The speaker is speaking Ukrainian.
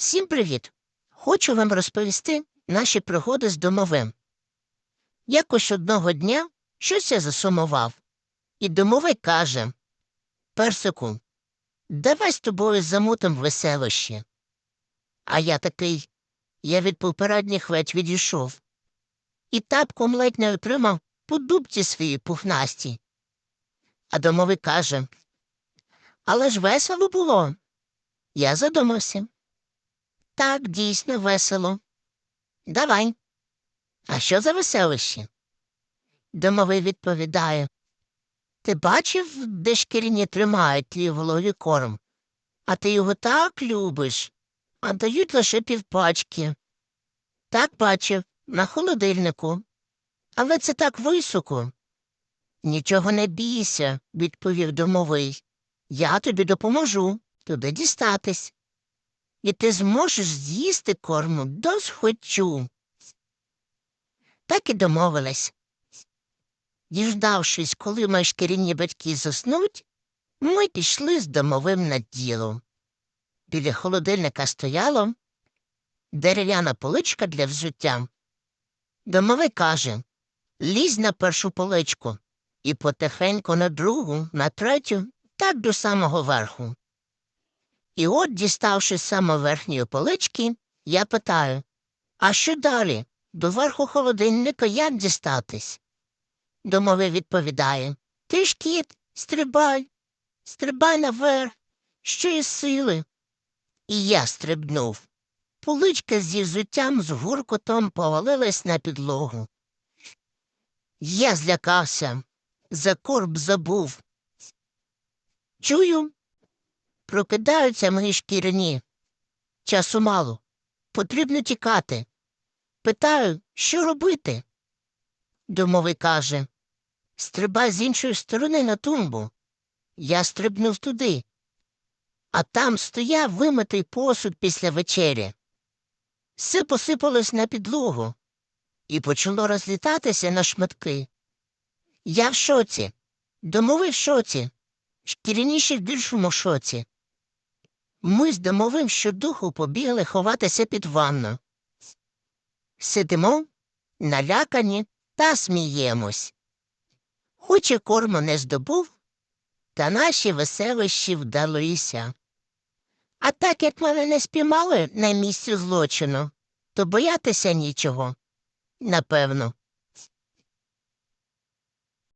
Всім привіт! Хочу вам розповісти наші пригоди з домовим. Якось одного дня щось я засумував, і домовий каже Персику, давай з тобою замутим веселище. А я такий, я від попередніх ледь відійшов. І тапком ледь не отримав по дубці своїй пухнасті. А домовий каже Але ж весело було. Я задумався. Так, дійсно весело. Давай. А що за веселище? Домовий відповідає. Ти бачив, де шкіряні тримають твій голові корм? А ти його так любиш, а дають лише півпачки. Так бачив, на холодильнику. Але це так високо. Нічого не бійся, відповів домовий. Я тобі допоможу туди дістатись і ти зможеш з'їсти корму досхочу. Так і домовились. Діждавшись, коли мої шкіряні батьки заснуть, ми пішли з домовим на діло. Біля холодильника стояло дерев'яна поличка для взуття. Домовий каже лізь на першу поличку і потихеньку на другу, на третю, так до самого верху. І от, діставши з самоверхньої полички, я питаю А що далі? До верху холодильника як дістатись? Домовий відповідає Ти ж кіт, стрибай, стрибай наверх, що є сили. І я стрибнув. Поличка зі взуттям з гуркотом повалилась на підлогу. Я злякався, за корб забув. Чую, Прокидаються мої шкіряні. Часу мало. Потрібно тікати. Питаю, що робити? Домовий каже Стрибай з іншої сторони на тумбу. Я стрибнув туди. А там стояв вимитий посуд після вечері. Все посипалось на підлогу і почало розлітатися на шматки. Я в шоці. Домовий в шоці. Шкіряні ще в більшому шоці. Ми з домовим щодуху побігли ховатися під ванну. Сидимо, налякані та сміємось. Хоч і корму не здобув, та наші веселищі вдалися. А так як мене не спіймали на місці злочину, то боятися нічого, напевно,